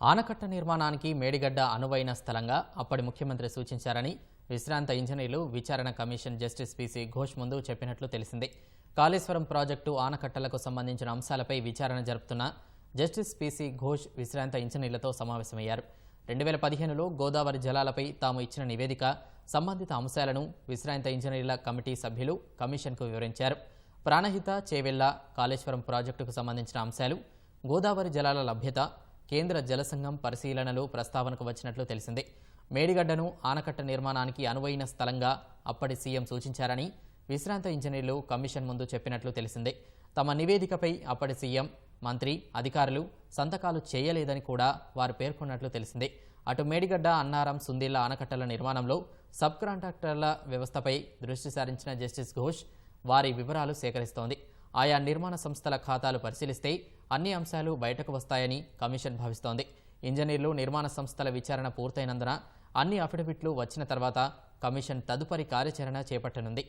ఆనకట్ట నిర్మాణానికి మేడిగడ్డ అనువైన స్థలంగా అప్పటి ముఖ్యమంత్రి సూచించారని విశ్రాంత ఇంజనీర్లు విచారణ కమిషన్ జస్టిస్ పిసి ఘోష్ ముందు చెప్పినట్లు తెలిసింది. కాళేశ్వరం ప్రాజెక్టు ఆనకట్టలకు సంబంధించిన అంశాలపై విచారణ జరుపుతున్న జస్టిస్ పిసి ఘోష్ విశ్రాంత ఇంజనీర్లతో సమావేశమయ్యారు. రెండు వేల పదిహేనులో గోదావరి జలాలపై తాము ఇచ్చిన నివేదిక సంబంధిత అంశాలను విశ్రాంత ఇంజనీర్ల కమిటీ సభ్యులు కమిషన్కు వివరించారు. ప్రాణహిత చేవెళ్ళ కాళేశ్వరం ప్రాజెక్టుకు సంబంధించిన అంశాలు గోదావరి జలాల లభ్యత కేంద్ర జలసంఘం పరిశీలనలో ప్రస్తావనకు వచ్చినట్లు తెలిసింది. మేడిగడ్డను ఆనకట్ట నిర్మాణానికి అనువైన స్థలంగా అప్పటి సీఎం సూచించారని విశ్రాంత ఇంజనీర్లు కమిషన్ ముందు చెప్పినట్లు తెలిసింది. తమ నివేదికపై అప్పటి సీఎం మంత్రి అధికారులు సంతకాలు చేయలేదని కూడా వారు పేర్కొన్నట్లు తెలిసింది. అటు మేడిగడ్డ అన్నారం సుందీళ్ళ ఆనకట్టల నిర్మాణంలో సబ్ కాంట్రాక్టర్ల వ్యవస్థపై దృష్టి సారించిన జస్టిస్ ఘోష్ వారి వివరాలు సేకరిస్తోంది. ఆయా నిర్మాణ సంస్థల ఖాతాలు పరిశీలిస్తే అన్ని అంశాలు బయటకు వస్తాయని కమిషన్ భావిస్తోంది. ఇంజనీర్లు నిర్మాణ సంస్థల విచారణ పూర్తయినందున అన్ని అఫిడవిట్లు వచ్చిన తర్వాత కమిషన్ తదుపరి కార్యాచరణ చేపట్టనుంది.